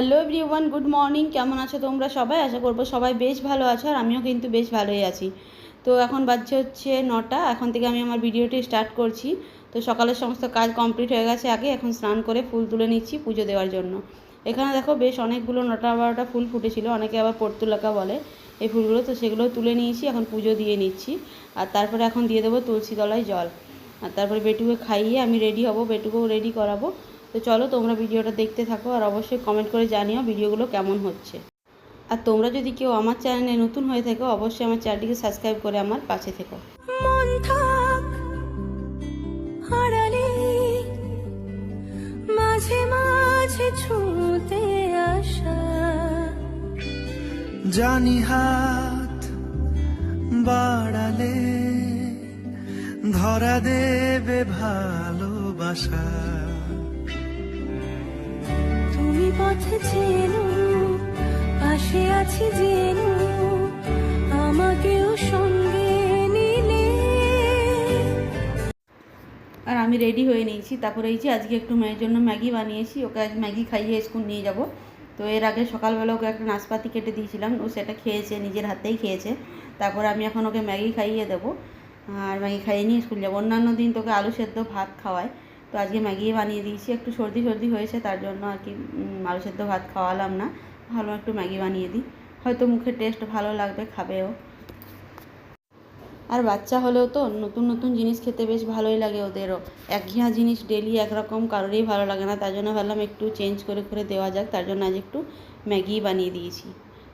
Hello everyone good morning কেমন আছো তোমরা সবাই? আশা করব সবাই বেশ ভালো আছো আর আমিও কিন্তু বেশ ভালোই আছি। তো এখন বাজছে হচ্ছে নটা, এখন থেকে আমি আমার ভিডিওটি স্টার্ট করছি। তো সকালের সমস্ত কাজ কমপ্লিট হয়ে গেছে আগে, এখন স্নান করে ফুল তুলে নিচ্ছি পুজো দেওয়ার জন্য। এখানে দেখো বেশ অনেকগুলো নটা বারোটা ফুল ফুটেছিল, অনেকে আবার পর্তুলাকা বলে এই ফুলগুলো, তো সেগুলো তুলে নিয়েছি, এখন পুজো দিয়ে নিচ্ছি। আর তারপরে এখন দিয়ে দেবো তুলসী তলায় জল। আর তারপরে বেটুকে খাইয়ে আমি রেডি হব, বেটুকেও রেডি করাবো। তো চলো তোমরা ভিডিওটা দেখতে থাকো আর অবশ্যই কমেন্ট করে জানিও ভিডিওগুলো কেমন হচ্ছে। আর তোমরা যদি কেউ আমার চ্যানেলে নতুন হয়ে থাকো, অবশ্যই আমার চ্যানেলটিকে সাবস্ক্রাইব করে আমার পাশে থেকো। মাঝে মাঝে ছুঁতে আসা। জানি হাত বাড়ালে ধরা দেবে ভালোবাসা। পথে চেনো পাশে আছি জেনো, আমাকেও সঙ্গে নিলে। আর আমি রেডি হয়ে নিয়েছি। তারপরে এই যে আজকে একটু মেয়ের জন্য ম্যাগি বানিয়েছি, ওকে আজ ম্যাগি খাইয়ে স্কুল নিয়ে যাব। তো এর আগে সকালবেলা ওকে একটা নাশপাতি কেটে দিয়েছিলাম, ও সেটা খেয়েছে, নিজের হাতেই খেয়েছে। তারপরে আমি এখন ওকে ম্যাগি খাইয়ে দেবো। আর ম্যাগি খাইয়ে নিয়ে স্কুল যাব। অন্যান্য দিন তোকে আলু সেদ্ধ ভাত খাওয়ায়। তো আজকে ম্যাগি বানিয়ে দিয়েছি, একটু সর্দি সর্দি হয়েছে, তার জন্য আর কি আলু সেদ্ধ ভাত খাওয়ালাম না। ভালো একটু ম্যাগি বানিয়ে দিই। হয়তো মুখের টেস্ট ভালো লাগবে, খাবেও। আর বাচ্চা হলেও তো নতুন নতুন জিনিস খেতে বেশ ভালোই লাগে ওদেরও। একঘেয়া জিনিস ডেলি একরকম কারোরই ভালো লাগে না, তার জন্য ভাবলাম একটু চেঞ্জ করে করে দেওয়া যাক, তার জন্য আজ একটু ম্যাগি বানিয়ে দিয়েছি।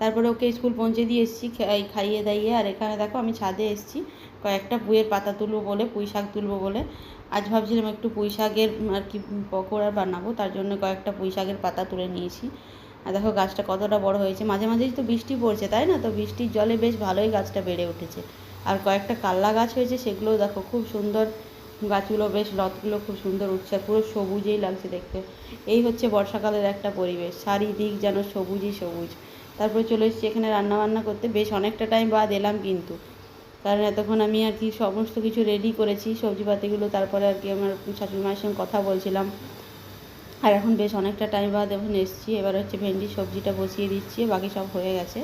তারপরে ওকে স্কুল পৌঁছে দিয়ে এসেছি খাইয়ে দাইয়ে, আর এখানে দেখো আমি ছাদে এসেছি। কয়েকটা পুঁয়ের পাতা তুলবো বলে, পুঁই শাক তুলবো বলে। আজ ভাবছিলাম একটু পুঁই শাকের আর কি পকোড়া বানাবো, তার জন্য কয়েকটা পুঁই শাকের পাতা তুলে নিয়েছি। আর দেখো গাছটা কতটা বড় হয়েছে। মাঝে মাঝেই তো বৃষ্টি পড়ছে, তাই না? তো বৃষ্টির জলে বেশ ভালোই গাছটা বেড়ে উঠেছে। আর কয়েকটা কাল্লা গাছ হয়েছে, সেগুলোও দেখো খুব সুন্দর। গাছগুলো বেশ লতগুলো খুব সুন্দর উঠছে পুরো সবুজেই লাগছে দেখতে। এই হচ্ছে বর্ষাকালের একটা পরিবেশ, চারিদিক যেন সবুজই সবুজ। তারপরে চলে এসেছি এখানে রান্না বান্না করতে, বেশ অনেকটা টাইম বাদ এলাম কিন্তু। কারণ এতক্ষণ আমি আর কি সমস্ত কিছু রেডি করেছি, সবজিপাতিগুলো, তারপরে আর কি আমার শাশুড়ি মায়ের সঙ্গে কথা বলছিলাম। আর এখন বেশ অনেকটা টাইম বাদ, এখন এসেছি, এবার হচ্ছে ভেন্ডির সবজিটা বসিয়ে দিচ্ছি, বাকি সব হয়ে গেছে।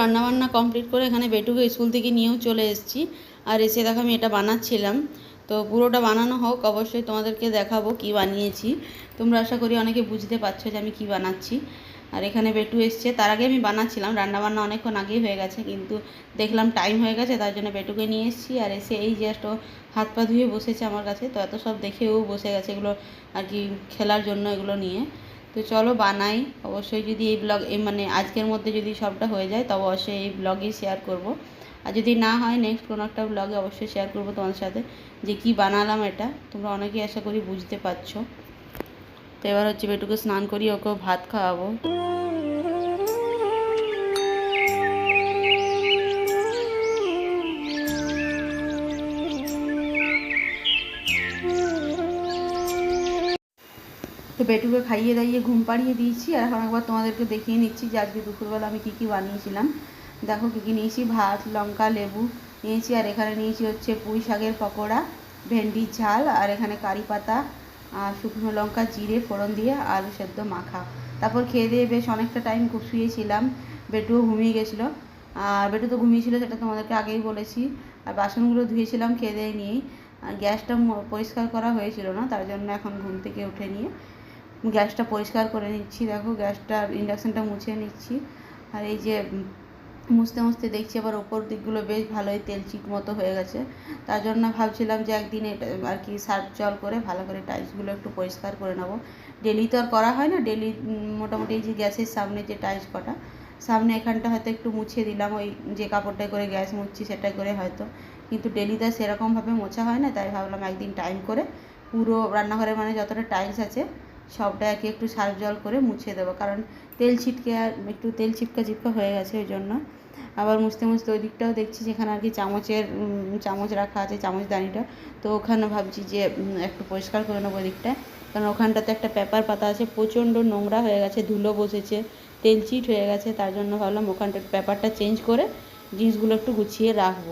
রান্নাবান্না কমপ্লিট করে এখানে বেটুকে স্কুল থেকে নিয়েও চলে এসেছি। আর এসে দেখো আমি এটা বানাচ্ছিলাম। তো পুরোটা বানানো হোক, অবশ্যই তোমাদেরকে দেখাবো কি বানিয়েছি। তোমরা আশা করি অনেকে বুঝতে পারছ যে আমি কি বানাচ্ছি। আর এখানে বেটু এসছে। তার আগে আমি বানাচ্ছিলাম। রান্নাবান্না অনেকক্ষণ আগেই হয়ে গেছে, কিন্তু দেখলাম টাইম হয়ে গেছে, তার জন্য বেটুকে নিয়ে এসেছি। আর এসে এই জাস্ট ও হাত পা ধুয়ে বসেছে আমার কাছে। তো এত সব দেখেও বসে গেছে এগুলো আর কি খেলার জন্য এগুলো নিয়ে। তো চলো বানাই। অবশ্যই যদি এই ব্লগ মানে আজকের মধ্যে যদি সবটা হয়ে যায়, তবে অবশ্যই এই ব্লগেই শেয়ার করব। আর যদি না হয় নেক্সট কোনো একটা ব্লগে অবশ্যই শেয়ার করব তোমার সাথে, যে কি বানালাম এটা। তোমরা অনেকেই আশা করি বুঝতে পারছ। তো এবার হচ্ছে বেটুকে স্নান করি ওকে ভাত খাওয়াবো। বেটুকে খাইয়ে দাইয়ে ঘুম পাড়িয়ে দিয়েছি আর এখন একবার তোমাদেরকে দেখিয়ে নিচ্ছি যে আজকে দুপুরবেলা আমি কী কী বানিয়েছিলাম। দেখো কী কী নিয়েছি, ভাত, লঙ্কা, লেবু নিয়েছি আর এখানে নিয়েছি হচ্ছে পুঁই শাকের পকোড়া, ভেন্ডির ঝাল আর এখানে কারি পাতা, আর শুকনো লঙ্কা, জিরে, ফোড়ন দিয়ে আলু সেদ্ধ মাখা। তারপর খেয়ে দিয়ে বেশ অনেকটা টাইম খুব শুয়েছিলাম বেটুও ঘুমিয়ে গেছিল। আর বেটু তো ঘুমিয়েছিল, সেটা তোমাদেরকে আগেই বলেছি। আর বাসনগুলো ধুয়েছিলাম খেয়ে দিয়ে নিয়েই গ্যাসটা পরিষ্কার করা হয়েছিল না, তার জন্য এখন ঘুম থেকে উঠে নিয়ে গ্যাসটা পরিষ্কার করে নিচ্ছি, দেখো গ্যাসটা, ইন্ডাকশানটা মুছে নিচ্ছি। আর এই যে মুছতে মুছতে দেখছি আবার ওপর দিকগুলো বেশ ভালোই তেল চিট মতো হয়ে গেছে। তার জন্য ভাবছিলাম যে একদিন এটা আর কি সার্ফ জল করে ভালো করে টাইলসগুলো একটু পরিষ্কার করে নেব। ডেলি তো আর করা হয় না, ডেলি মোটামুটি এই যে গ্যাসের সামনে যে টাইলস কটা, সামনে এখানটা হয়তো একটু মুছে দিলাম, ওই যে কাপড়টায় করে গ্যাস মুছছি সেটাই করে হয়তো। কিন্তু ডেলি তো সেরকমভাবে মোছা হয় না, তাই ভাবলাম একদিন টাইম করে পুরো রান্নাঘরে মানে যতটা টাইলস আছে সবটা একে একটু সার্ফ জল করে মুছে দেবো। কারণ তেল ছিটকে আর একটু তেল চিপকা চিপকা হয়ে গেছে ওই জন্য। আবার মুছতে মুছতে ওই দিকটাও দেখছি যেখানে আর কি চামচের চামচ রাখা আছে চামচদানিটা তো ওখানে ভাবছি যে একটু পরিষ্কার করে নেব ওই দিকটা। কারণ ওখানটাতে একটা পেপার পাতা আছে, প্রচণ্ড নোংরা হয়ে গেছে, ধুলো বসেছে, তেল চিট হয়ে গেছে। তার জন্য ভাবলাম ওখানটার পেপারটা চেঞ্জ করে জিনিসগুলো একটু গুছিয়ে রাখব।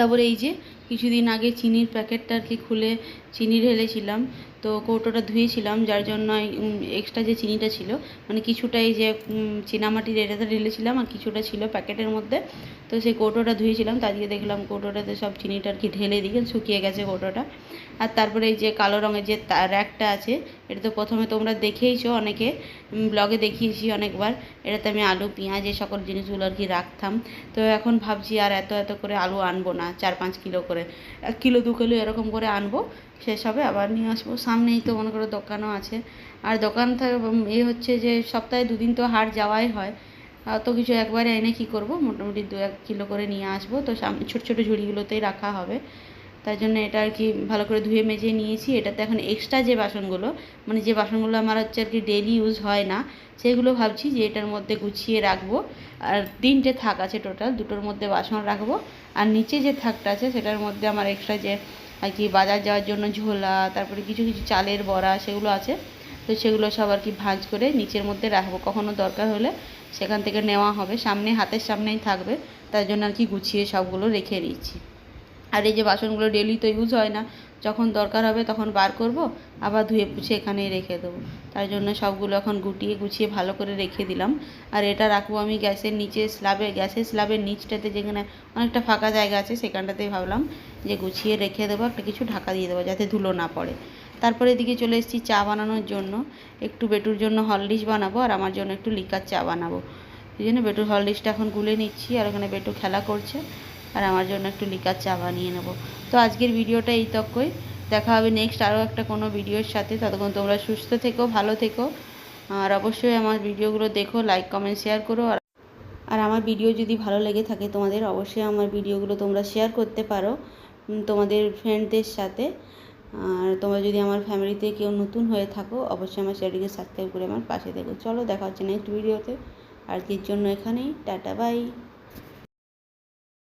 তারপরে এই যে কিছুদিন আগে চিনির প্যাকেটটা আর কি খুলে চিনি ঢেলেছিলাম, তো কৌটোটা ধুয়েছিলাম, যার জন্য এক্সট্রা যে চিনিটা ছিল মানে কিছুটা এই যে চীনামাটির এটাতে ঢেলেছিলাম আর কিছুটা ছিল প্যাকেটের মধ্যে, তো সেই কৌটোটা ধুয়েছিলাম, তা দিয়ে দেখলাম কৌটোটাতে সব চিনিটা আর কি ঢেলে দিয়ে শুকিয়ে গেছে কৌটোটা। আর তারপরে এই যে কালো রঙের যে র্যাকটা আছে এটা তো প্রথমে তোমরা দেখেইছো, অনেকে ব্লগে দেখিয়েছি অনেকবার। এটাতে আমি আলু, পেঁয়াজ এই সকল জিনিসগুলো আর কি রাখতাম। তো এখন ভাবছি আর এত এত করে আলু আনব না, চার পাঁচ কিলো করে। এক কিলো, দু কিলো এরকম করে আনব, শেষ হবে, আবার নিয়ে আসব। সামনেই তো মনে করো দোকানও আছে। আর দোকান থেকে এ হচ্ছে যে সপ্তাহে দুদিন তো হাট যাওয়াই হয়। অত কিছু একবারে এনে কী করব? মোটামুটি দু এক কিলো করে নিয়ে আসব। তো সামনে ছোটো ছোটো ঝুড়িগুলোতেই রাখা হবে। তার জন্য এটা আর কি ভালো করে ধুয়ে মেজে নিয়েছি। এটাতে এখন এক্সট্রা যে বাসনগুলো মানে যে বাসনগুলো আমার হচ্ছে আর কি ডেলি ইউজ হয় না, সেগুলো ভাবছি যে এটার মধ্যে গুছিয়ে রাখব। আর তিনটে থাক আছে টোটাল দুটোর মধ্যে বাসন রাখব। আর নিচে যে থাকটা আছে, সেটার মধ্যে আমার এক্সট্রা যে আর কি বাজার যাওয়ার জন্য ঝোলা, তারপরে কিছু কিছু চালের বড়া সেগুলো আছে, তো সেগুলো সব আর কি ভাঁজ করে নিচের মধ্যে রাখব। কখনো দরকার হলে সেখান থেকে নেওয়া হবে, সামনে, হাতের সামনেই থাকবে, তার জন্য আর কি গুছিয়ে সবগুলো রেখে দিচ্ছি। আর এই যে বাসনগুলো ডেলি তো ইউজ হয় না, যখন দরকার হবে তখন বার করব, আবার ধুয়ে পুছে এখানেই রেখে দেবো। তার জন্য সবগুলো এখন গুটিয়ে গুছিয়ে ভালো করে রেখে দিলাম। আর এটা রাখব আমি গ্যাসের নিচে স্ল্যাবে গ্যাসের স্ল্যাবের নিচটাতে যেখানে অনেকটা ফাঁকা জায়গা আছে সেখানটাতেই ভাবলাম যে গুছিয়ে রেখে দেবো, একটা কিছু ঢাকা দিয়ে দেবো যাতে ধুলো না পড়ে। তারপরে এদিকে চলে এসেছি চা বানানোর জন্য। একটু বেটুর জন্য হরলিক্স বানাবো আর আমার জন্য একটু লিকার চা বানাবো। এই জন্য বেটুর হরলিক্সটা এখন গুলে নিচ্ছি আর ওখানে বেটু খেলা করছে। আর আমার জন্য একটু লিকার চা বানিয়ে নেব। তো আজকের ভিডিওটা এই তকই। দেখা হবে নেক্সট আরও একটা কোনো ভিডিওর সাথে। ততক্ষণ তোমরা সুস্থ থেকো, ভালো থেকো। আর অবশ্যই আমার ভিডিওগুলো দেখো লাইক কমেন্ট শেয়ার করো। আর আর আমার ভিডিও যদি ভালো লেগে থাকে তোমাদের, অবশ্যই আমার ভিডিওগুলো তোমরা শেয়ার করতে পারো তোমাদের ফ্রেন্ডদের সাথে। আর তোমরা যদি আমার ফ্যামিলিতে কেউ নতুন হয়ে থাকো, অবশ্যই আমার চ্যানেলটিকে সাবস্ক্রাইব করে আমার পাশে থেকো। চলো, দেখা হচ্ছে নেক্সট ভিডিওতে আজকের জন্য এখানেই। Tata bye